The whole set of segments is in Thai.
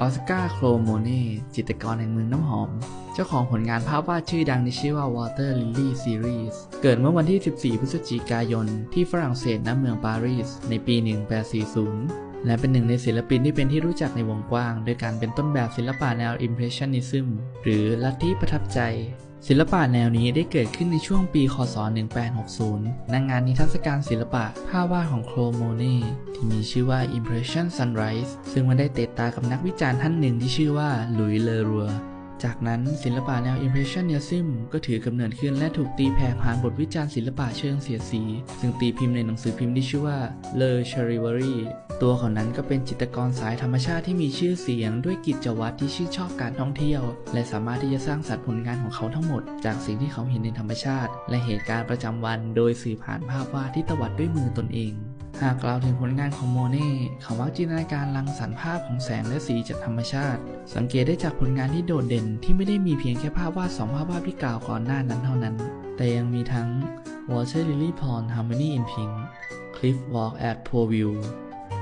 ออสการ์ โครโมเน่ จิตรกรแห่งเมืองน้ำหอม เจ้าของผลงานภาพวาดชื่อดังที่ชื่อว่า Water Lily Series เกิดเมื่อวันที่ 14 พฤศจิกายน ที่ฝรั่งเศสณเมืองปารีส ในปี 1840 และเป็นหนึ่งในศิลปินที่เป็นที่รู้จักในวงกว้าง โดยการเป็นต้นแบบศิลปะแนว Impressionism หรือลัทธิประทับใจ ศิลปะแนวนี้ได้เกิดขึ้นในช่วงปี คศ 1860นงานนิทรรศการศิลปะภาพวาดของโคลโมเน่ที่มีชื่อว่า Impression Sunrise ซึ่งมันได้เตะตากับนักวิจารณ์ท่านหนึ่งที่ชื่อว่าหลุยเลอรัว จากนั้นศิลปะแนว Impressionism ก็ถือกำเนิดขึ้นและถูกตีแผ่ผ่านบทวิจารณ์ศิลปะเชิงเสียดสี ซึ่งตีพิมพ์ในหนังสือพิมพ์ที่ชื่อว่า Le Charivari ตัวเขานั้นก็เป็นจิตรกรสายธรรมชาติที่มีชื่อเสียง ด้วยกิจวัตรที่ชื่นชอบการท่องเที่ยว และสามารถที่จะสร้างสรรค์ผลงานของเขาทั้งหมด จากสิ่งที่เขาเห็นในธรรมชาติ และเหตุการณ์ประจำวัน โดยสื่อผ่านภาพวาดที่ตวัดด้วยมือตนเอง หากกล่าวถึงผลงานของโมเน่เขามักจินตนาการรังสรรค์ภาพของแสงและสีจากธรรมชาติ สังเกตได้จากผลงานที่โดดเด่นที่ไม่ได้มีเพียงแค่ภาพวาดสองภาพวาดที่กล่าวก่อนหน้านั้นเท่านั้น แต่ยังมีทั้ง Water Lily Pond Harmony in Pink Cliff Walk at Poor View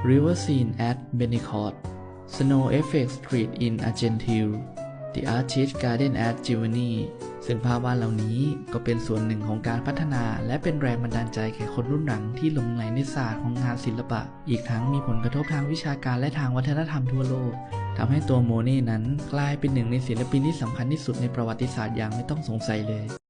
River Scene at Benicourt Snow Effect Street in Argentine The Artist Garden at Giovanni ซึ่งภาพวาดเหล่านี้ก็เป็นส่วนหนึ่งของการพัฒนา และเป็นแรงบันดาลใจแก่คนรุ่นหลังที่หลงไหลในศาสตร์ของงานศิลปะ อีกทั้งมีผลกระทบทางวิชาการและทางวัฒนธรรมทั่วโลกทำให้ตัวโมเน่นั้นกลายเป็นหนึ่งในศิลปินที่สำคัญที่สุดในประวัติศาสตร์อย่างไม่ต้องสงสัยเลย